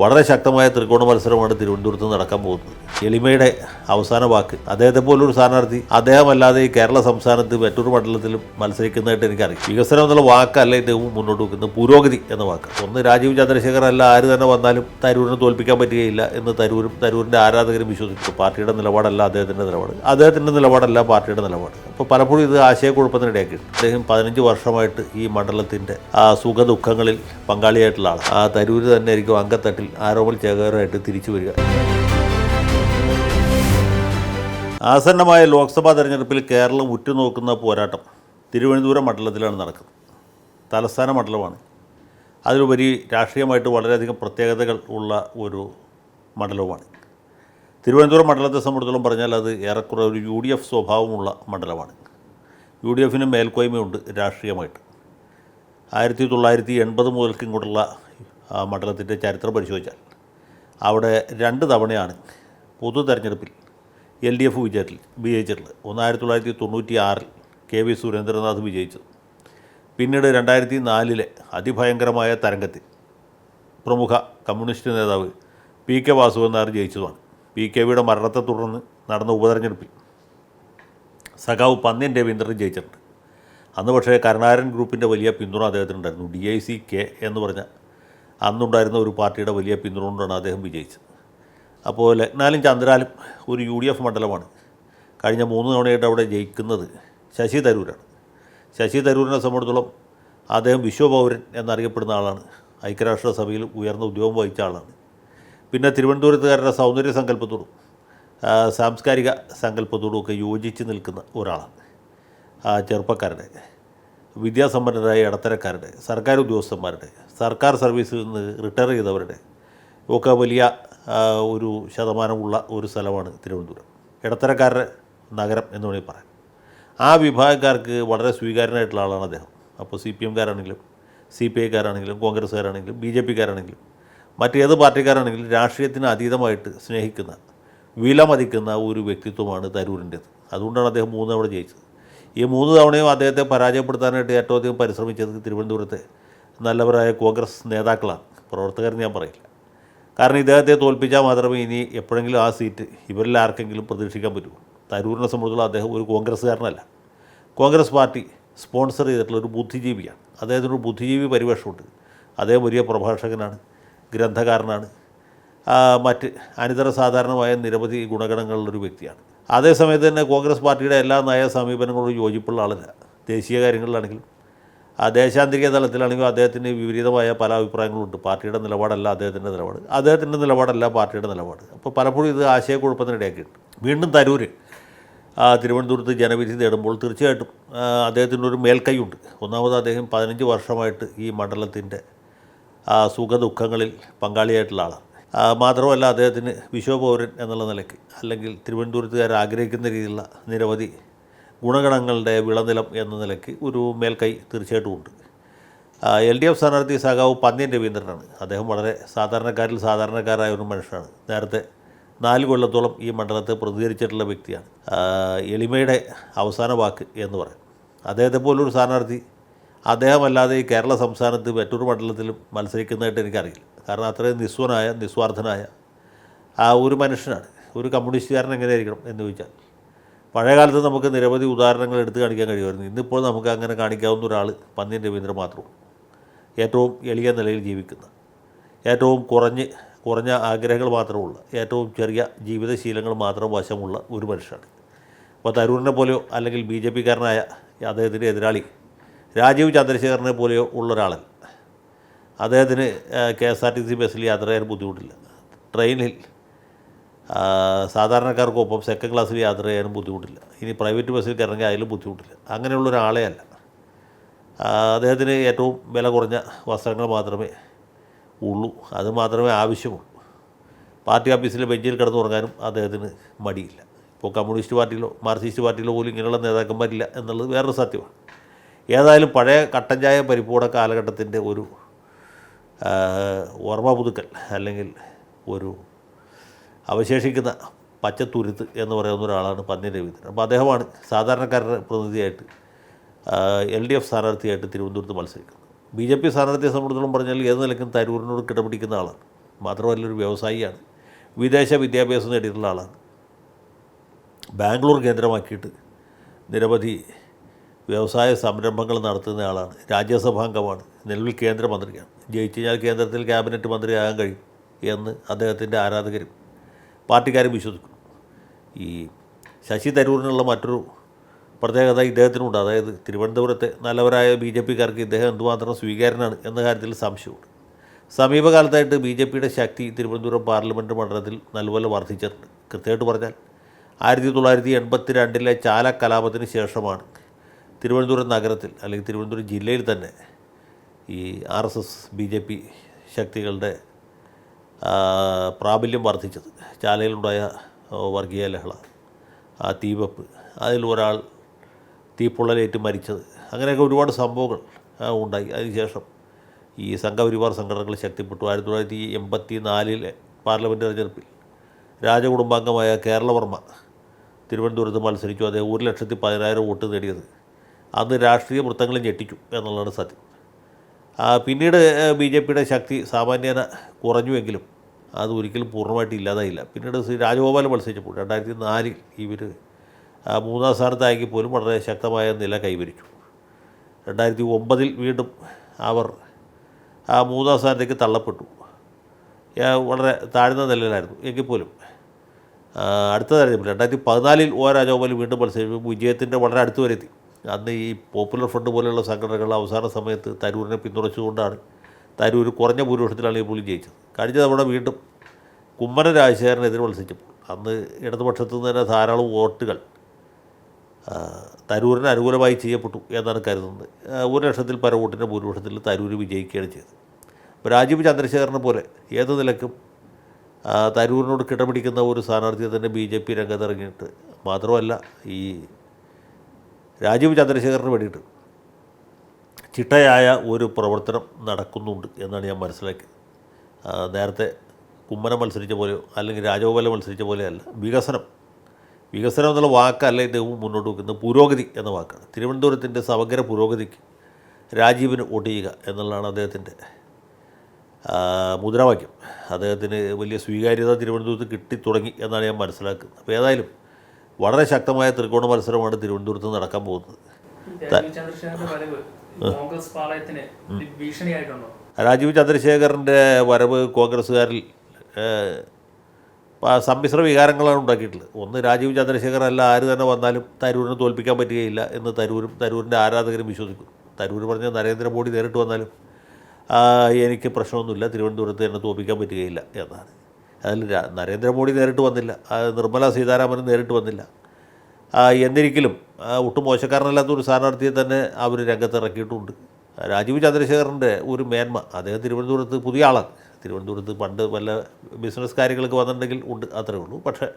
വളരെ ശക്തമായ ത്രികോണ മത്സരമാണ് തിരുവനന്തപുരത്ത് നടക്കാൻ പോകുന്നത്. എളിമയുടെ അവസാന വാക്ക്. അദ്ദേഹത്തെ പോലൊരു സ്ഥാനാർത്ഥി. അദ്ദേഹമല്ലാതെ ഈ കേരള സംസ്ഥാനത്ത് മറ്റൊരു മണ്ഡലത്തിലും മത്സരിക്കുന്നതായിട്ട് എനിക്കറിയാം വികസനം എന്നുള്ള വാക്കല്ല ഏറ്റവും മുന്നോട്ട് വെക്കുന്നത്. പുരോഗതി എന്ന വാക്ക് ഒന്ന് രാജീവ് ചന്ദ്രശേഖർ അല്ല ആര് തന്നെ വന്നാലും തരൂരിനെ തോൽപ്പിക്കാൻ പറ്റുകയില്ല എന്ന് തരൂരും തരൂരിന്റെ ആരാധകരും വിശ്വസിച്ചു പാർട്ടിയുടെ നിലപാടല്ല അദ്ദേഹത്തിന്റെ നിലപാട്. അദ്ദേഹത്തിന്റെ നിലപാടല്ല പാർട്ടിയുടെ നിലപാട്. അപ്പോൾ പലപ്പോഴും ഇത് ആശയക്കുഴപ്പത്തിനിടയാക്കി. അദ്ദേഹം പതിനഞ്ച് വർഷമായിട്ട് ഈ മണ്ഡലത്തിന്റെ ആ സുഖദുഃഖങ്ങളിൽ പങ്കാളിയായിട്ടുള്ള ആൾ ആ തരൂര് തന്നെ ആയിരിക്കും അങ്കത്തട്ടിൽ ആരോമൽ ചേകറായിട്ട് തിരിച്ചു വരിക. ആസന്നമായ ലോക്സഭാ തെരഞ്ഞെടുപ്പിൽ കേരളം ഉറ്റുനോക്കുന്ന പോരാട്ടം തിരുവനന്തപുരം മണ്ഡലത്തിലാണ് നടക്കുന്നത്. തലസ്ഥാന മണ്ഡലമാണ്. അതിലുപരി രാഷ്ട്രീയമായിട്ട് വളരെയധികം പ്രത്യേകതകൾ ഉള്ള ഒരു മണ്ഡലവുമാണ്. തിരുവനന്തപുരം മണ്ഡലത്തെ സംബന്ധിച്ചോളം പറഞ്ഞാൽ അത് ഏറെക്കുറെ ഒരു യു ഡി എഫ് സ്വഭാവമുള്ള മണ്ഡലമാണ്. യു ഡി എഫിന് മേൽക്കോയ്മയുണ്ട് രാഷ്ട്രീയമായിട്ട്. ആയിരത്തി തൊള്ളായിരത്തി എൺപത് മുതൽക്ക് ഇങ്ങോട്ടുള്ള മണ്ഡലത്തിന്റെ ചരിത്രം പരിശോധിച്ചാൽ അവിടെ രണ്ട് തവണയാണ് പൊതു തെരഞ്ഞെടുപ്പിൽ എൽ ഡി എഫ് വിജയത്തിൽ വിജയിച്ചിട്ടുള്ളത്. ഒന്ന് ആയിരത്തി തൊള്ളായിരത്തി തൊണ്ണൂറ്റി ആറിൽ കെ വി സുരേന്ദ്രനാഥ് വിജയിച്ചത്. പിന്നീട് രണ്ടായിരത്തി നാലിലെ അതിഭയങ്കരമായ തരംഗത്തിൽ പ്രമുഖ കമ്മ്യൂണിസ്റ്റ് നേതാവ് പി കെ വാസുവൻ നായർ ജയിച്ചതുമാണ്. പി കെ വിയുടെ മരണത്തെ തുടർന്ന് നടന്ന ഉപതെരഞ്ഞെടുപ്പിൽ സഖാവ് പന്ന്യൻ രവീന്ദ്രൻ ജയിച്ചിട്ടുണ്ട്. അന്ന് പക്ഷേ കരുണാകരൻ ഗ്രൂപ്പിന്റെ വലിയ പിന്തുണ അദ്ദേഹത്തിനുണ്ടായിരുന്നു. ഡി ഐ സി കെ എന്ന് പറഞ്ഞ അന്നുണ്ടായിരുന്ന ഒരു പാർട്ടിയുടെ വലിയ പിന്തുണ കൊണ്ടാണ് അദ്ദേഹം വിജയിച്ചത്. അപ്പോൾ ലഗ്നാലും ചന്ദ്രാലും ഒരു യു ഡി എഫ് മണ്ഡലമാണ്. കഴിഞ്ഞ മൂന്ന് തവണയായിട്ട് അവിടെ ജയിക്കുന്നത് ശശി തരൂരാണ്. ശശി തരൂരിനെ സംബന്ധിച്ചിടത്തോളം അദ്ദേഹം വിശ്വപൗരൻ എന്നറിയപ്പെടുന്ന ആളാണ്. ഐക്യരാഷ്ട്രസഭയിൽ ഉയർന്ന ഉദ്യോഗം വഹിച്ച ആളാണ്. പിന്നെ തിരുവനന്തപുരത്തുകാരുടെ സൗന്ദര്യ സങ്കല്പത്തോടും സാംസ്കാരിക സങ്കല്പത്തോടും ഒക്കെ യോജിച്ച് നിൽക്കുന്ന ഒരാളാണ് ചെറുപ്പക്കാരുടെ വിദ്യാസമ്പന്നരായ ഇടത്തരക്കാരുടെ സർക്കാർ ഉദ്യോഗസ്ഥന്മാരുടെ സർക്കാർ സർവീസിൽ നിന്ന് റിട്ടയർ ചെയ്തവരുടെ ഒക്കെ വലിയ ഒരു ശതമാനമുള്ള ഒരു സ്ഥലമാണ് തിരുവനന്തപുരം. ഇടത്തരക്കാരുടെ നഗരം എന്ന് വേണമെങ്കിൽ പറയാം. ആ വിഭാഗക്കാർക്ക് വളരെ സ്വീകാര്യനായിട്ടുള്ള ആളാണ് അദ്ദേഹം. അപ്പോൾ സി പി എംകാരാണെങ്കിലും സി പി ഐക്കാരാണെങ്കിലും കോൺഗ്രസ്സുകാരാണെങ്കിലും ബി ജെ പിക്കാരാണെങ്കിലും മറ്റേത് പാർട്ടിക്കാരാണെങ്കിലും രാഷ്ട്രീയത്തിന് അതീതമായിട്ട് സ്നേഹിക്കുന്ന വിലമതിക്കുന്ന ഒരു വ്യക്തിത്വമാണ് തരൂരിന്റേത്. അതുകൊണ്ടാണ് അദ്ദേഹം മൂന്ന് തവണ ജയിച്ചത്. ഈ മൂന്ന് തവണയും അദ്ദേഹത്തെ പരാജയപ്പെടുത്താനായിട്ട് ഏറ്റവും അധികം പരിശ്രമിച്ചത് തിരുവനന്തപുരത്തെ നല്ലവരായ കോൺഗ്രസ് നേതാക്കളാണ്. പ്രവർത്തകരെന്ന് ഞാൻ പറയില്ല. കാരണം ഇദ്ദേഹത്തെ തോൽപ്പിച്ചാൽ മാത്രമേ ഇനി എപ്പോഴെങ്കിലും ആ സീറ്റ് ഇവരിൽ ആർക്കെങ്കിലും പ്രതീക്ഷിക്കാൻ പറ്റൂ. തരൂരിനെ സംബന്ധിച്ചുള്ള അദ്ദേഹം ഒരു കോൺഗ്രസ്സുകാരനല്ല. കോൺഗ്രസ് പാർട്ടി സ്പോൺസർ ചെയ്തിട്ടുള്ള ഒരു ബുദ്ധിജീവിയാണ്. അദ്ദേഹത്തിനൊരു ബുദ്ധിജീവി പരിവേഷമുണ്ട്. അദ്ദേഹം വലിയ പ്രഭാഷകനാണ് ഗ്രന്ഥകാരനാണ്. മറ്റ് അനിതര സാധാരണമായ നിരവധി ഗുണഗണങ്ങളുള്ളൊരു വ്യക്തിയാണ്. അതേസമയത്ത് തന്നെ കോൺഗ്രസ് പാർട്ടിയുടെ എല്ലാ നയ സമീപനങ്ങളോടും യോജിപ്പുള്ള ആളല്ല. ദേശീയ കാര്യങ്ങളിലാണെങ്കിലും ആ ദേശാന്തരിക തലത്തിലാണെങ്കിലും അദ്ദേഹത്തിന് വിപരീതമായ പല അഭിപ്രായങ്ങളുണ്ട്. പാർട്ടിയുടെ നിലപാടല്ല അദ്ദേഹത്തിന്റെ നിലപാട്. അദ്ദേഹത്തിന്റെ നിലപാടല്ല പാർട്ടിയുടെ നിലപാട്. അപ്പോൾ പലപ്പോഴും ഇത് ആശയക്കുഴപ്പത്തിനിടയാക്കിയിട്ടുണ്ട് വീണ്ടും തരൂർ തിരുവനന്തപുരത്ത് ജനവിധി നേടുമ്പോൾ തീർച്ചയായിട്ടും അദ്ദേഹത്തിന്റെ ഒരു മേൽക്കൈയുണ്ട്. ഒന്നാമത് അദ്ദേഹം പതിനഞ്ച് വർഷമായിട്ട് ഈ മണ്ഡലത്തിന്റെ സുഖ സുഖദുഃഖങ്ങളിൽ പങ്കാളിയായിട്ടുള്ള ആളാണ്. മാത്രമല്ല അദ്ദേഹത്തിന് വിശ്വപൗരൻ എന്നുള്ള നിലയ്ക്ക് അല്ലെങ്കിൽ തിരുവനന്തപുരത്തുകാർ ആഗ്രഹിക്കുന്ന രീതിയിലുള്ള നിരവധി ഗുണഗണങ്ങളുടെ വിളനിലം എന്ന നിലയ്ക്ക് ഒരു മേൽക്കൈ തീർച്ചയായിട്ടും ഉണ്ട്. എൽ ഡി എഫ് സ്ഥാനാർത്ഥി സഖാവ് പന്ന്യൻ രവീന്ദ്രനാണ്. അദ്ദേഹം വളരെ സാധാരണക്കാരിൽ സാധാരണക്കാരായ ഒരു മനുഷ്യനാണ്. നേരത്തെ നാല് കൊല്ലത്തോളം ഈ മണ്ഡലത്തെ പ്രതികരിച്ചിട്ടുള്ള വ്യക്തിയാണ്. എളിമയുടെ അവസാന വാക്ക് എന്ന് പറയും. അദ്ദേഹത്തെ പോലൊരു സ്ഥാനാർത്ഥി അദ്ദേഹമല്ലാതെ ഈ കേരള സംസ്ഥാനത്ത് മറ്റൊരു മണ്ഡലത്തിലും മത്സരിക്കുന്നതായിട്ട് എനിക്കറിയില്ല. കാരണം അത്രയും നിസ്വനായ നിസ്വാർത്ഥനായ ആ ഒരു മനുഷ്യനാണ്. ഒരു കമ്മ്യൂണിസ്റ്റുകാരൻ എങ്ങനെയായിരിക്കണം എന്ന് ചോദിച്ചാൽ പഴയകാലത്ത് നമുക്ക് നിരവധി ഉദാഹരണങ്ങൾ എടുത്ത് കാണിക്കാൻ കഴിയുമായിരുന്നു. ഇന്നിപ്പോൾ നമുക്ക് അങ്ങനെ കാണിക്കാവുന്ന ഒരാൾ പന്ന്യൻ രവീന്ദ്രൻ മാത്രമാണ് ഏറ്റവും എളിയ നിലയിൽ ജീവിക്കുന്ന ഏറ്റവും കുറഞ്ഞ് കുറഞ്ഞ ആഗ്രഹങ്ങൾ മാത്രമുള്ള ഏറ്റവും ചെറിയ ജീവിതശീലങ്ങൾ മാത്രം വശമുള്ള ഒരു മനുഷ്യനാണ്. അപ്പോൾ തരൂരിനെ പോലെയോ അല്ലെങ്കിൽ ബി ജെ പിക്കാരനായ അദ്ദേഹത്തിന്റെ എതിരാളി രാജീവ് ചന്ദ്രശേഖരനെ പോലെയോ ഉള്ള ഒരാളല്ല. അദ്ദേഹത്തിന് K S R T C ബസ്സിൽ യാത്ര ചെയ്യാൻ ബുദ്ധിമുട്ടില്ല. ട്രെയിനിൽ സാധാരണക്കാർക്കൊപ്പം സെക്കൻഡ് ക്ലാസ്സിൽ യാത്ര ചെയ്യാനും ബുദ്ധിമുട്ടില്ല. ഇനി പ്രൈവറ്റ് ബസ്സിൽ കയറണമെങ്കിൽ അതിലും ബുദ്ധിമുട്ടില്ല. അങ്ങനെയുള്ള ഒരാളെ അല്ല. അദ്ദേഹത്തിന് ഏറ്റവും വില കുറഞ്ഞ വസ്ത്രങ്ങൾ മാത്രമേ ഉള്ളൂ. അത് മാത്രമേ ആവശ്യമുള്ളൂ. പാർട്ടി ഓഫീസിലെ ബെഞ്ചിൽ കിടന്നുറങ്ങാനും അദ്ദേഹത്തിന് മടിയില്ല. ഇപ്പോൾ കമ്മ്യൂണിസ്റ്റ് പാർട്ടിയിലോ മാർക്സിസ്റ്റ് പാർട്ടിയിലോ പോലും ഇങ്ങനെയുള്ള നേതാക്കന്മാരില്ല എന്നുള്ളത് വേറൊരു സത്യമാണ്. ഏതായാലും പഴയ കട്ടൻ ചായ പരിപ്പൂട കാലഘട്ടത്തിന്റെ ഒരു ഓർമ്മ പുതുക്കൽ അല്ലെങ്കിൽ ഒരു അവശേഷിക്കുന്ന പച്ചത്തുരുത്ത് എന്ന് പറയുന്ന ഒരാളാണ് പന്നി രവീന്ദ്രൻ. അപ്പോൾ അദ്ദേഹമാണ് സാധാരണക്കാരുടെ പ്രതിനിധിയായിട്ട് എൽ ഡി എഫ് സ്ഥാനാർത്ഥിയായിട്ട് തിരുവനന്തപുരത്ത് മത്സരിക്കുന്നത്. ബി ജെ പി സ്ഥാനാർത്ഥിയെ സംബന്ധിച്ചിടത്തോളം പറഞ്ഞാൽ ഏത് നിലയ്ക്കും തരൂരിനോട് കിടപിടിക്കുന്ന ആളാണ്. മാത്രമല്ല ഒരു വ്യവസായിയാണ്. വിദേശ വിദ്യാഭ്യാസം നേടിയിട്ടുള്ള ആളാണ്. ബാംഗ്ലൂർ കേന്ദ്രമാക്കിയിട്ട് നിരവധി വ്യവസായ സംരംഭങ്ങൾ നടത്തുന്ന ആളാണ്. രാജ്യസഭാംഗമാണ് നിലവിൽ കേന്ദ്രമന്ത്രിയാണ്. ജയിച്ചു കഴിഞ്ഞാൽ കേന്ദ്രത്തിൽ ക്യാബിനറ്റ് മന്ത്രിയാകാൻ കഴിയും എന്ന് അദ്ദേഹത്തിന്റെ ആരാധകരും പാർട്ടിക്കാരും വിശ്വസിക്കുന്നു. ഈ ശശി തരൂരിനുള്ള മറ്റൊരു പ്രത്യേകത ഇദ്ദേഹത്തിനുണ്ട്. അതായത് തിരുവനന്തപുരത്തെ നല്ലവരായ ബി ജെ പിക്കാർക്ക് ഇദ്ദേഹം എന്തുമാത്രം സ്വീകാരനാണ് എന്ന കാര്യത്തിൽ സംശയമുണ്ട്. സമീപകാലത്തായിട്ട് ബി ജെ പിയുടെ ശക്തി തിരുവനന്തപുരം പാർലമെന്റ് മണ്ഡലത്തിൽ നല്ലപോലെ വർദ്ധിച്ചിട്ടുണ്ട്. കൃത്യമായിട്ട് പറഞ്ഞാൽ ആയിരത്തി തൊള്ളായിരത്തി എൺപത്തി രണ്ടിലെ ചാല കലാപത്തിന് ശേഷമാണ് തിരുവനന്തപുരം നഗരത്തിൽ അല്ലെങ്കിൽ തിരുവനന്തപുരം ജില്ലയിൽ തന്നെ ഈ R S S B J P ശക്തികളുടെ പ്രാബല്യം വർദ്ധിച്ചത്. ചാലയിലുണ്ടായ വർഗീയ ലഹള ആ തീവെപ്പ് അതിൽ ഒരാൾ തീപ്പൊള്ളലേറ്റ് മരിച്ചത്. അങ്ങനെയൊക്കെ ഒരുപാട് സംഭവങ്ങൾ ഉണ്ടായി. അതിനുശേഷം ഈ സംഘപരിവാർ സംഘടനകൾ ശക്തിപ്പെട്ടു. ആയിരത്തി തൊള്ളായിരത്തി എൺപത്തി നാലിലെ പാർലമെന്റ് തെരഞ്ഞെടുപ്പിൽ രാജകുടുംബാംഗമായ കേരളവർമ്മ തിരുവനന്തപുരത്ത് മത്സരിച്ചു. അദ്ദേഹം ഒരു ലക്ഷത്തി പതിനായിരം വോട്ട് നേടിയത് അന്ന് രാഷ്ട്രീയ വൃത്തങ്ങളിൽ ഞെട്ടിച്ചു എന്നുള്ളതാണ് സത്യം. പിന്നീട് ബി ജെ പിയുടെ ശക്തി സാമാന്യേന കുറഞ്ഞുവെങ്കിലും അത് ഒരിക്കലും പൂർണമായിട്ട് ഇല്ലാതായില്ല. പിന്നീട് ശ്രീ രാജഗോപാൽ മത്സരിച്ചപ്പോൾ രണ്ടായിരത്തി നാലിൽ ഇവർ മൂന്നാം സ്ഥാനത്തായെങ്കിൽ പോലും വളരെ ശക്തമായ നില കൈവരിച്ചു. രണ്ടായിരത്തി ഒമ്പതിൽ വീണ്ടും അവർ ആ മൂന്നാം സ്ഥാനത്തേക്ക് തള്ളപ്പെട്ടു. വളരെ താഴ്ന്ന നിലയിലായിരുന്നു. എങ്കിൽ പോലും അടുത്ത തെരഞ്ഞെടുപ്പ് രണ്ടായിരത്തി പതിനാലിൽ ഒ രാജഗോപാൽ വീണ്ടും മത്സരിച്ചു വിജയത്തിന്റെ വളരെ അടുത്ത് വരെ എത്തി അന്ന് ഈ പോപ്പുലർ ഫ്രണ്ട് പോലെയുള്ള സംഘടനകൾ അവസാന സമയത്ത് തരൂരിനെ പിന്തുണച്ചുകൊണ്ടാണ് തരൂർ കുറഞ്ഞ ഭൂരിപക്ഷത്തിലാണ് ഈ പുള്ളി ജയിച്ചത്. കഴിഞ്ഞ തവണ വീണ്ടും കുമ്മന രാജശേഖരനെതിരെ മത്സരിച്ചപ്പോൾ അന്ന് ഇടതുപക്ഷത്തു നിന്ന് തന്നെ ധാരാളം വോട്ടുകൾ തരൂരിന് അനുകൂലമായി ചെയ്യപ്പെട്ടു എന്നാണ് കരുതുന്നത്. ഒരു ലക്ഷത്തിൽ പര വോട്ടിന്റെ ഭൂരിപക്ഷത്തിൽ തരൂർ വിജയിക്കുകയാണ് ചെയ്തത്. അപ്പോൾ രാജീവ് ചന്ദ്രശേഖരനെ പോലെ ഏത് നിലക്കും തരൂരിനോട് കിടപിടിക്കുന്ന ഒരു സ്ഥാനാർത്ഥിയെ തന്നെ ബി ജെ പി രംഗത്തിറങ്ങിയിട്ട് മാത്രമല്ല ഈ രാജീവ് ചന്ദ്രശേഖരന് വേണ്ടിയിട്ട് ചിട്ടയായ ഒരു പ്രവർത്തനം നടക്കുന്നുണ്ട് എന്നാണ് ഞാൻ മനസ്സിലാക്കിയത്. നേരത്തെ കുമ്മനം മത്സരിച്ച പോലെയോ അല്ലെങ്കിൽ രാജഗോപാലം മത്സരിച്ച പോലെയല്ല വികസനം. വികസനം എന്നുള്ള വാക്കല്ല ഇദ്ദേഹം മുന്നോട്ട് വെക്കുന്നത് പുരോഗതി എന്ന വാക്കാണ്. തിരുവനന്തപുരത്തിന്റെ സമഗ്ര പുരോഗതിക്ക് രാജീവിന് വോട്ട് ചെയ്യുക എന്നുള്ളതാണ് അദ്ദേഹത്തിന്റെ മുദ്രാവാക്യം. അദ്ദേഹത്തിന് വലിയ സ്വീകാര്യത തിരുവനന്തപുരത്ത് കിട്ടിത്തുടങ്ങി എന്നാണ് ഞാൻ മനസ്സിലാക്കുന്നത്. അപ്പോൾ ഏതായാലും വളരെ ശക്തമായ ത്രികോണ മത്സരമാണ് തിരുവനന്തപുരത്ത് നടക്കാൻ പോകുന്നത്. രാജീവ് ചന്ദ്രശേഖറിന്റെ വരവ് കോൺഗ്രസ്സുകാരിൽ സമ്മിശ്ര വികാരങ്ങളാണ് ഉണ്ടാക്കിയിട്ടുള്ളത്. ഒന്ന് രാജീവ് ചന്ദ്രശേഖർ അല്ല ആര് തന്നെ വന്നാലും തരൂരിനെ തോൽപ്പിക്കാൻ പറ്റുകയില്ല എന്ന് തരൂരും തരൂരിന്റെ ആരാധകരും വിശ്വസിക്കുന്നു തരൂർ പറഞ്ഞ നരേന്ദ്രമോദി നേരിട്ട് വന്നാലും എനിക്ക് പ്രശ്നമൊന്നുമില്ല തിരുവനന്തപുരത്ത് എന്നെ തോൽപ്പിക്കാൻ പറ്റുകയില്ല എന്നാണ്. അതിൽ നരേന്ദ്രമോദി നേരിട്ട് വന്നില്ല. നിർമ്മല സീതാരാമനും നേരിട്ട് വന്നില്ല. എന്നിരിക്കലും ഒട്ടും മോശക്കാരനല്ലാത്ത ഒരു സ്ഥാനാർത്ഥിയെ തന്നെ അവർ രംഗത്ത് ഇറക്കിയിട്ടുണ്ട് രാജീവ് ചന്ദ്രശേഖരന്റെ ഒരു മേന്മ. അദ്ദേഹം തിരുവനന്തപുരത്ത് പുതിയ ആളാണ് തിരുവനന്തപുരത്ത് പണ്ട് വല്ല ബിസിനസ് കാര്യങ്ങളൊക്കെ വന്നിട്ടുണ്ടെങ്കിൽ ഉണ്ട് അത്രേ ഉള്ളൂ. പക്ഷേ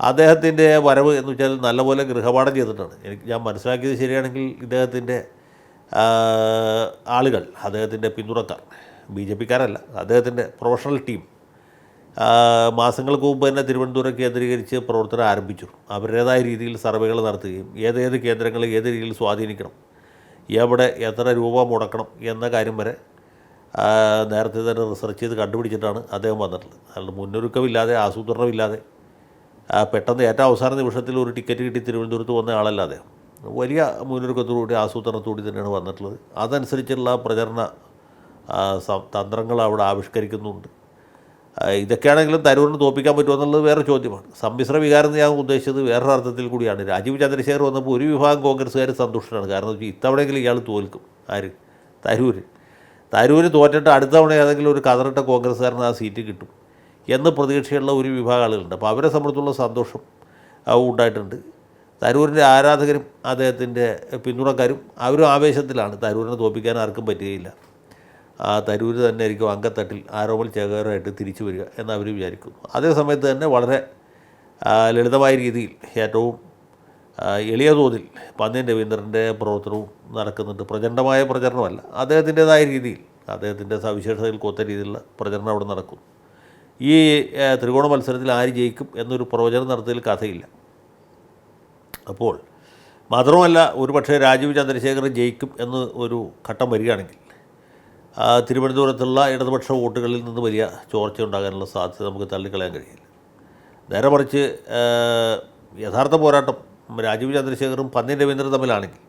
അദ്ദേഹത്തിന്റെ വരവ് എന്ന് വെച്ചാൽ നല്ലപോലെ ഗൃഹപാഠം ചെയ്തിട്ടാണ്. എനിക്ക് ഞാൻ മനസ്സിലാക്കിയത് ശരിയാണെങ്കിൽ ഇദ്ദേഹത്തിന്റെ ആളുകൾ അദ്ദേഹത്തിന്റെ പിന്തുണക്കാർ ബി ജെ പിക്കാരല്ല അദ്ദേഹത്തിന്റെ പ്രൊഫഷണൽ ടീം മാസങ്ങൾക്ക് മുമ്പ് തന്നെ തിരുവനന്തപുരം കേന്ദ്രീകരിച്ച് പ്രവർത്തനം ആരംഭിച്ചു. അവരുടേതായ രീതിയിൽ സർവേകൾ നടത്തുകയും ഏതേത് കേന്ദ്രങ്ങൾ ഏത് രീതിയിൽ സ്വാധീനിക്കണം എവിടെ എത്ര രൂപ മുടക്കണം എന്ന കാര്യം വരെ നേരത്തെ തന്നെ റിസർച്ച് ചെയ്ത് കണ്ടുപിടിച്ചിട്ടാണ് അദ്ദേഹം വന്നിട്ടുള്ളത്. അതുകൊണ്ട് മുന്നൊരുക്കമില്ലാതെ ആസൂത്രണമില്ലാതെ പെട്ടെന്ന് ഏറ്റവും അവസാന നിമിഷത്തിൽ ഒരു ടിക്കറ്റ് കിട്ടി തിരുവനന്തപുരത്ത് വന്ന ആളല്ല അദ്ദേഹം. വലിയ മുന്നൊരുക്കത്തോടുകൂടി ആസൂത്രണത്തോടി തന്നെയാണ് വന്നിട്ടുള്ളത്. അതനുസരിച്ചുള്ള പ്രചരണ തന്ത്രങ്ങൾ അവിടെ ആവിഷ്കരിക്കുന്നുണ്ട്. ഇതൊക്കെയാണെങ്കിലും തരൂരിന് തോപ്പിക്കാൻ പറ്റുമെന്നുള്ളത് വേറെ ചോദ്യമാണ്. സമ്മിശ്ര വികാരം എന്ന് ഞാൻ ഉദ്ദേശിച്ചത് വേറൊരു അർത്ഥത്തിൽ കൂടിയാണ്. രാജീവ് ചന്ദ്രശേഖർ വന്നപ്പോൾ ഒരു വിഭാഗം കോൺഗ്രസ്സുകാർ സന്തുഷ്ടനാണ്. കാരണം വെച്ചാൽ ഇത്തവണയെങ്കിലും ഇയാൾ തോൽക്കും. ആര്? തരൂര്. തരൂര് തോറ്റിട്ട് അടുത്ത തവണ ഏതെങ്കിലും ഒരു കതറിട്ട കോൺഗ്രസ്സുകാരന് ആ സീറ്റ് കിട്ടും എന്ന് പ്രതീക്ഷയുള്ള ഒരു വിഭാഗം ആളുകളുണ്ട്. അപ്പോൾ അവരെ സംബന്ധിച്ചുള്ള സന്തോഷം ഉണ്ടായിട്ടുണ്ട്. തരൂരിന്റെ ആരാധകരും അദ്ദേഹത്തിന്റെ പിന്തുണക്കാരും അവരും ആവേശത്തിലാണ് തരൂരിനെ തോപ്പിക്കാൻ ആർക്കും പറ്റുകയില്ല. ആ തരൂർ തന്നെ ആയിരിക്കും അങ്കത്തട്ടിൽ ആരോമൽ ചേകരമായിട്ട് തിരിച്ചു വരിക എന്ന് അവർ വിചാരിക്കുന്നു. അതേ സമയത്ത് തന്നെ വളരെ ലളിതമായ രീതിയിൽ ഏറ്റവും എളിയ തോതിൽ പന്ന്യൻ രവീന്ദ്രന്റെ പ്രവർത്തനവും നടക്കുന്നുണ്ട്. പ്രചണ്ഡമായ പ്രചരണമല്ല. അദ്ദേഹത്തിന്റെതായ രീതിയിൽ അദ്ദേഹത്തിന്റെ സവിശേഷതയിൽ കൊത്ത രീതിയിലുള്ള പ്രചരണം അവിടെ നടക്കുന്നു. ഈ ത്രികോണ മത്സരത്തിൽ ആര് ജയിക്കും എന്നൊരു പ്രവചനം നടത്തിയതിൽ കഥയില്ല. അപ്പോൾ മാത്രമല്ല ഒരുപക്ഷെ രാജീവ് ചന്ദ്രശേഖരൻ ജയിക്കും എന്ന് ഒരു ഘട്ടം വരികയാണെങ്കിൽ തിരുവനന്തപുരത്തുള്ള ഇടതുപക്ഷ വോട്ടുകളിൽ നിന്ന് വലിയ ചോർച്ച ഉണ്ടാകാനുള്ള സാധ്യത നമുക്ക് തള്ളിക്കളയാൻ കഴിയില്ല. നേരെ മറിച്ച് യഥാർത്ഥ പോരാട്ടം രാജീവ് ചന്ദ്രശേഖറും പന്നി രവീന്ദ്രൻ തമ്മിലാണെങ്കിൽ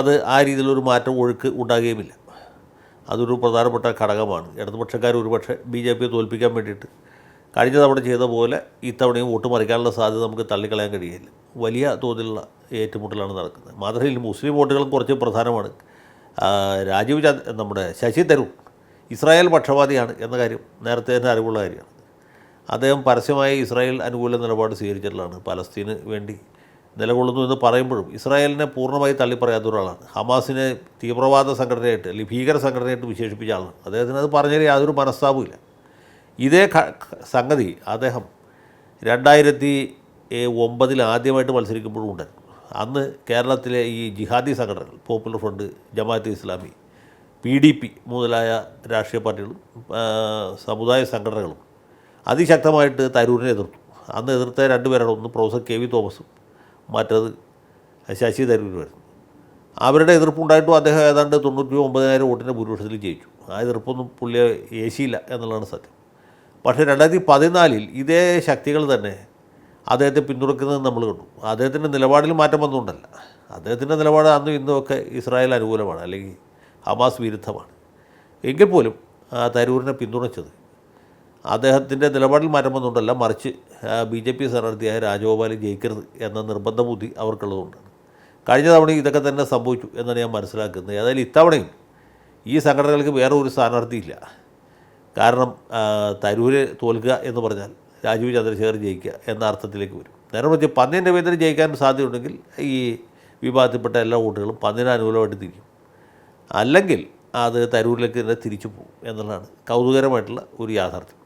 അത് ആ രീതിയിലൊരു മാറ്റം ഒഴുക്ക് ഉണ്ടാകുകയുമില്ല. അതൊരു പ്രധാനപ്പെട്ട ഘടകമാണ്. ഇടതുപക്ഷക്കാർ ഒരുപക്ഷെ ബി ജെ പിയെ തോൽപ്പിക്കാൻ വേണ്ടിയിട്ട് കഴിഞ്ഞ തവണ ചെയ്ത പോലെ ഇത്തവണയും വോട്ട് മറിക്കാനുള്ള സാധ്യത നമുക്ക് തള്ളിക്കളയാൻ കഴിയില്ല. വലിയ തോതിലുള്ള ഏറ്റുമുട്ടലാണ് നടക്കുന്നത്. മാത്രമല്ല മുസ്ലിം വോട്ടുകളും കുറച്ച് പ്രധാനമാണ്. രാജീവ് ചന്ദ് നമ്മുടെ ശശി തരൂർ ഇസ്രായേൽ പക്ഷപാതിയാണ് എന്ന കാര്യം നേരത്തെ തന്നെ അറിവുള്ള കാര്യമാണ്. അദ്ദേഹം പരസ്യമായി ഇസ്രായേൽ അനുകൂല നിലപാട് സ്വീകരിച്ചിട്ടുള്ളതാണ്. പലസ്തീന് വേണ്ടി നിലകൊള്ളുന്നു എന്ന് പറയുമ്പോഴും ഇസ്രായേലിനെ പൂർണമായി തള്ളിപ്പറയാത്ത ഒരാളാണ്. ഹമാസിനെ തീവ്രവാദ സംഘടനയായിട്ട് അല്ലെങ്കിൽ ഭീകര സംഘടനയായിട്ട് വിശേഷിപ്പിച്ച ആളാണ്. അദ്ദേഹത്തിന് അത് പറഞ്ഞാൽ യാതൊരു മനസ്താപമില്ല ഇതേ സംഗതി അദ്ദേഹം രണ്ടായിരത്തി ഒമ്പതിൽ ആദ്യമായിട്ട് മത്സരിക്കുമ്പോഴും ഉണ്ടായിരുന്നു. അന്ന് കേരളത്തിലെ ഈ ജിഹാദി സംഘടനകൾ popular front Jamaat Islami P D P മുതലായ രാഷ്ട്രീയ പാർട്ടികളും സമുദായ സംഘടനകളും അതിശക്തമായിട്ട് തരൂരിനെ എതിർത്തു. അന്ന് എതിർത്ത രണ്ടുപേരാണ് ഒന്ന് പ്രൊഫസർ കെ വി തോമസും മറ്റത് ശശി തരൂരുമായിരുന്നു. അവരുടെ എതിർപ്പുണ്ടായിട്ടും അദ്ദേഹം ഏതാണ്ട് തൊണ്ണൂറ്റി ഒമ്പതിനായിരം വോട്ടിന്റെ ഭൂരിപക്ഷത്തിൽ ജയിച്ചു. ആ എതിർപ്പൊന്നും പുള്ളിയെ ഏശിയില്ല എന്നുള്ളതാണ് സത്യം. പക്ഷേ രണ്ടായിരത്തി പതിനാലിൽ ഇതേ ശക്തികൾ തന്നെ അദ്ദേഹത്തെ പിന്തുണക്കുന്നത് നമ്മൾ കണ്ടു. അദ്ദേഹത്തിന്റെ നിലപാടിൽ മാറ്റം വന്നുകൊണ്ടല്ല. അദ്ദേഹത്തിന്റെ നിലപാട് അന്നും ഇന്നും ഒക്കെ ഇസ്രായേൽ അനുകൂലമാണ് അല്ലെങ്കിൽ ഹമാസ് വിരുദ്ധമാണ്. എങ്കിൽ പോലും തരൂരിനെ പിന്തുണച്ചത് അദ്ദേഹത്തിന്റെ നിലപാടിൽ മാറ്റം വന്നുകൊണ്ടല്ല മറിച്ച് ബി ജെ പി സ്ഥാനാർത്ഥിയായ രാജഗോപാൽ ജയിക്കരുത് എന്ന നിർബന്ധ ബുദ്ധി അവർക്കുള്ളതുകൊണ്ടാണ് കഴിഞ്ഞ തവണ ഇതൊക്കെ തന്നെ സംഭവിച്ചു എന്നാണ് ഞാൻ മനസ്സിലാക്കുന്നത്. ഏതായാലും ഇത്തവണയും ഈ സംഘടനകൾക്ക് വേറെ ഒരു സ്ഥാനാർത്ഥിയില്ല. കാരണം തരൂര് തോൽക്കുക എന്ന് പറഞ്ഞാൽ രാജീവ് ചന്ദ്രശേഖർ ജയിക്കുക എന്ന അർത്ഥത്തിലേക്ക് വരും. നേരെ മറിച്ച് പന്നിന്റെ രവീന്ദ്രൻ ജയിക്കാൻ സാധ്യതയുണ്ടെങ്കിൽ ഈ വിഭാഗത്തിൽപ്പെട്ട എല്ലാ വോട്ടുകളും അനുകൂലമായിട്ട് തിരിക്കും അല്ലെങ്കിൽ അത് തരൂരിലേക്ക് തന്നെ തിരിച്ചു പോകും എന്നുള്ളതാണ് കൗതുകരമായിട്ടുള്ള ഒരു യാഥാർത്ഥ്യം.